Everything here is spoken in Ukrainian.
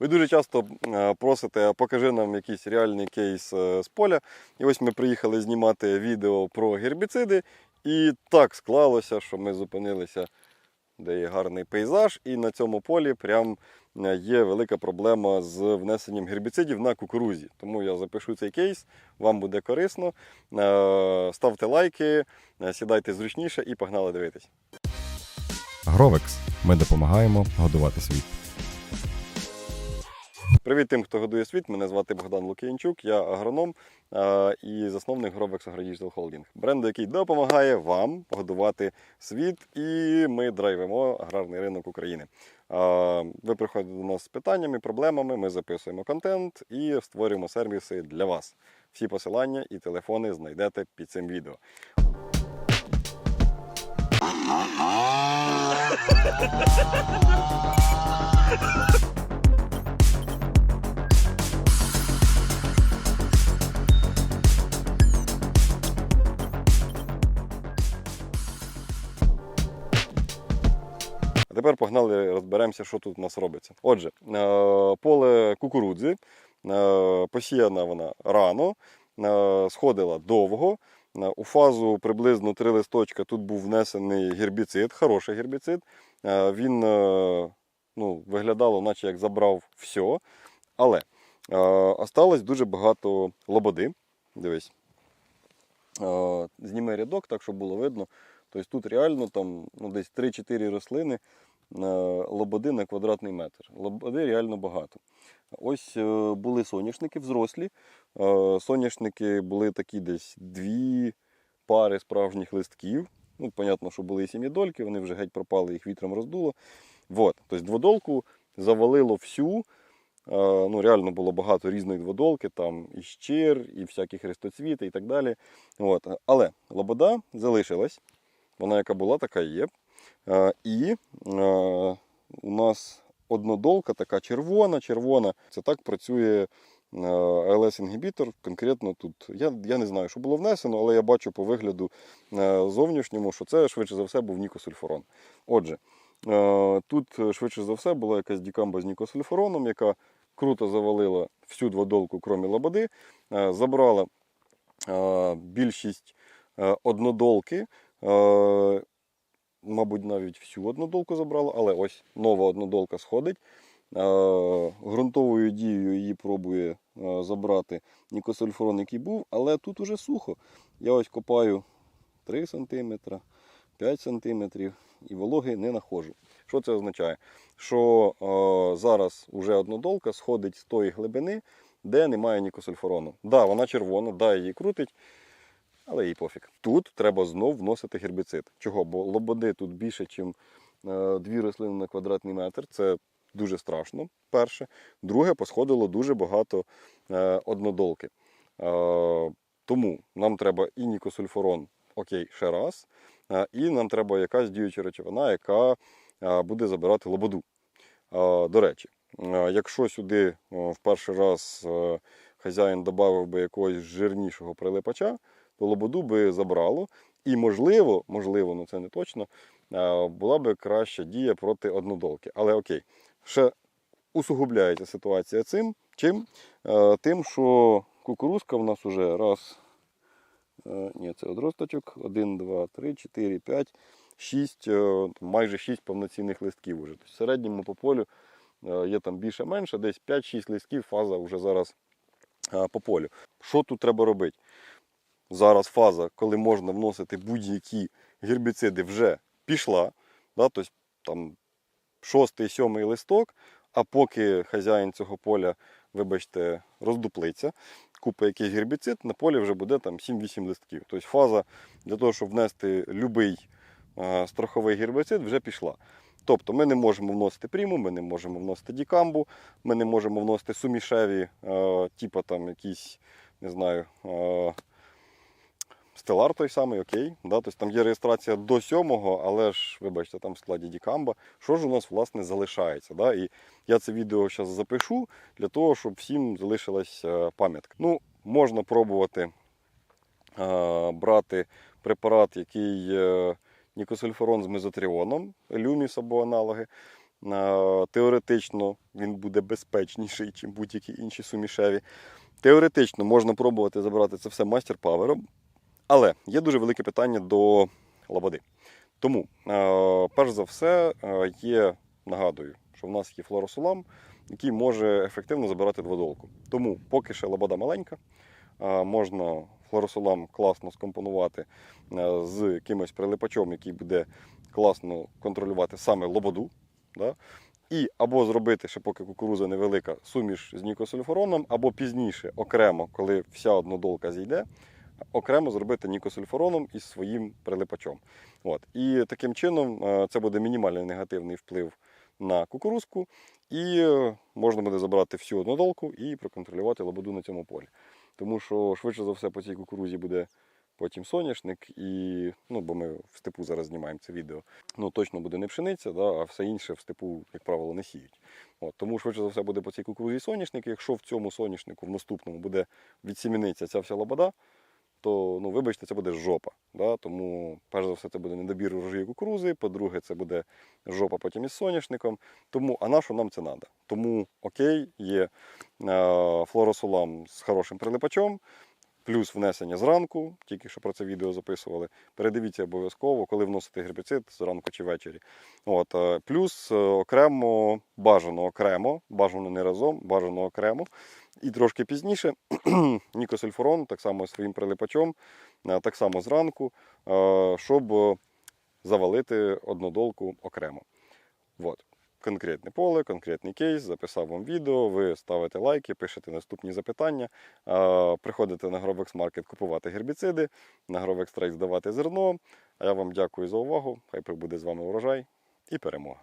Ви дуже часто е, просите, покажи нам якийсь реальний кейс е, з поля. І ось ми приїхали знімати відео про гербіциди. І так склалося, що ми зупинилися, де є гарний пейзаж, і на цьому полі прям е, є велика проблема з внесенням гербіцидів на кукурузі. Тому я запишу цей кейс, вам буде корисно. Ставте лайки, сідайте зручніше і погнали дивитись. Гровекс. Ми допомагаємо годувати світ. Привіт тим, хто годує світ. Мене звати Богдан Лук'янчук, я агроном і засновник Grovex AgroDigital Holding, бренду, який допомагає вам годувати світ, і ми драйвимо аграрний ринок України. Ви приходите до нас з питаннями, проблемами, ми записуємо контент і створюємо сервіси для вас. Всі посилання і телефони знайдете під цим відео. тепер погнали, розберемося, що тут у нас робиться. Отже, е, поле кукурудзи, е, посіяна вона рано, е, сходила довго. У фазу приблизно три листочка тут був внесений гербіцид, хороший гербіцид. Він ну, виглядало, наче як забрав все. Але е, осталось дуже багато лободи. Дивись. Е, Зніми рядок, так щоб було видно. Тобто тут реально там, ну, десь 3-4 рослини лободи на квадратний метр. Лободи реально багато. Ось е, були соняшники взрослі. Е, Соняшники були такі десь дві пари справжніх листків. Ну, понятно, що були і сім'єдольки, вони вже геть пропали, їх вітром роздуло. Вот. Тобто дводолку завалило всю. Е, Ну, реально було багато різної дводолки, там і щир, і всякі хрестоцвіти і так далі. От. Але лобода залишилась. Вона яка була, така і є. Е, І е, у нас однодолка така червона, червона. Це так працює АЛС-інгібітор. Конкретно тут. Я, я не знаю, що було внесено, але я бачу по вигляду е, зовнішньому, що це швидше за все був нікосульфурон. Отже, е, тут е, швидше за все була якась дікамба з нікосульфуроном, яка круто завалила всю дводолку, крім лободи, е, забрала е, більшість е, однодолки. Е, Мабуть, навіть всю однодолку забрала, але ось нова однодолка сходить. Е, Ґрунтовою дією її пробує е, забрати нікосульфурон, який був, але тут уже сухо. Я ось копаю 3 см, 5 см і вологи не знаходжу. Що це означає? Що е, зараз вже однодолка сходить з тої глибини, де немає нікосульфурону. Да, вона червона, да, її крутить, але їй пофіг. Тут треба знов вносити гербіцид. Чого? Бо лободи тут більше, ніж дві рослини на квадратний метр. Це дуже страшно. Перше. Друге, посходило дуже багато е, однодолки. Е, тому нам треба і нікосульфурон, окей, ще раз. е, і нам треба якась діюча речовина, яка е, буде забирати лободу. Е, до речі, е, якщо сюди е, в перший раз е, хазяїн додав би якогось жирнішого прилипача, то лободу би забрало. І можливо, можливо, ну це не точно, була би краща дія проти однодолки. Але окей, ще усугубляється ситуація цим. Чим? Тим, що кукурузка в нас уже раз. е, Ні, це одросточок. 1, 2, 3, 4, 5, 6, майже 6 повноцінних листків уже. Тобто в середньому по полю е, є там більше-менше, десь 5-6 листків, фаза вже зараз е, по полю. Що тут треба робити? Зараз фаза, коли можна вносити будь-які гербіциди, вже пішла. Да? Тобто там шостий, сьомий листок, а поки хазяїн цього поля, вибачте, роздуплиться, купить якийсь гербіцид, на полі вже буде там 7-8 листків. Тобто фаза для того, щоб внести будь-який страховий гербіцид, вже пішла. Тобто ми не можемо вносити приму, ми не можемо вносити дікамбу, ми не можемо вносити сумішеві, е, типу там якісь, не знаю, е, Стелар той самий, окей. Да? Тобто там є реєстрація до сьомого, але ж, вибачте, там в складі Дікамба. Що ж у нас власне залишається? Да? І я це відео зараз запишу для того, щоб всім залишилась е, пам'ятка. Ну, можна пробувати е, брати препарат, який е, нікосульфурон з мезотріоном, люміс або аналоги. Е, Теоретично він буде безпечніший, ніж будь-які інші сумішеві. Теоретично можна пробувати забирати це все мастер павером, але є дуже велике питання до лободи. Тому, е, перш за все, е, є, нагадую, що в нас є флоросулам, який може ефективно забирати дводолку. Тому, поки ще лобода маленька, е, можна флоросулам класно скомпонувати з якимось прилипачом, який буде класно контролювати саме лободу. Да? І або зробити, ще поки кукуруза невелика, суміш з нікосульфуроном, або пізніше окремо, коли вся однодолка зійде, окремо зробити нікосульфуроном із своїм прилипачом. От. І таким чином е, це буде мінімальний негативний вплив на кукурузку, і е, можна буде забрати всю однодолку і проконтролювати лободу на цьому полі. Тому що швидше за все по цій кукурузі буде потім соняшник, і, ну, бо ми в степу зараз знімаємо це відео. Ну, точно буде не пшениця, да, а все інше в степу, як правило, не сіють. От, тому швидше за все буде по цій кукурузі соняшник. Якщо в цьому соняшнику в наступному буде відсімінитися ця вся лобода, то ну, вибачте, це буде жопа. Да? Тому, перш за все, це буде недобір урожаю кукурузи. По-друге, це буде жопа потім із соняшником. Тому, а на що нам це треба? Тому окей, є е, флоросулам з хорошим прилипачом, плюс внесення зранку, тільки що про це відео записували. Передивіться обов'язково, коли вносити гербіцид зранку чи ввечері. От, е, плюс е, окремо, бажано окремо, бажано не разом, бажано окремо. І трошки пізніше нікосульфурон, так само своїм прилипачом, е, так само зранку, е, щоб завалити однодолку окремо. От. Конкретне поле, конкретний кейс, записав вам відео, ви ставите лайки, пишете наступні запитання, е, приходите на Grovex Market купувати гербіциди, на Grovex Trade здавати зерно. А я вам дякую за увагу. Хай прибуде з вами урожай і перемога.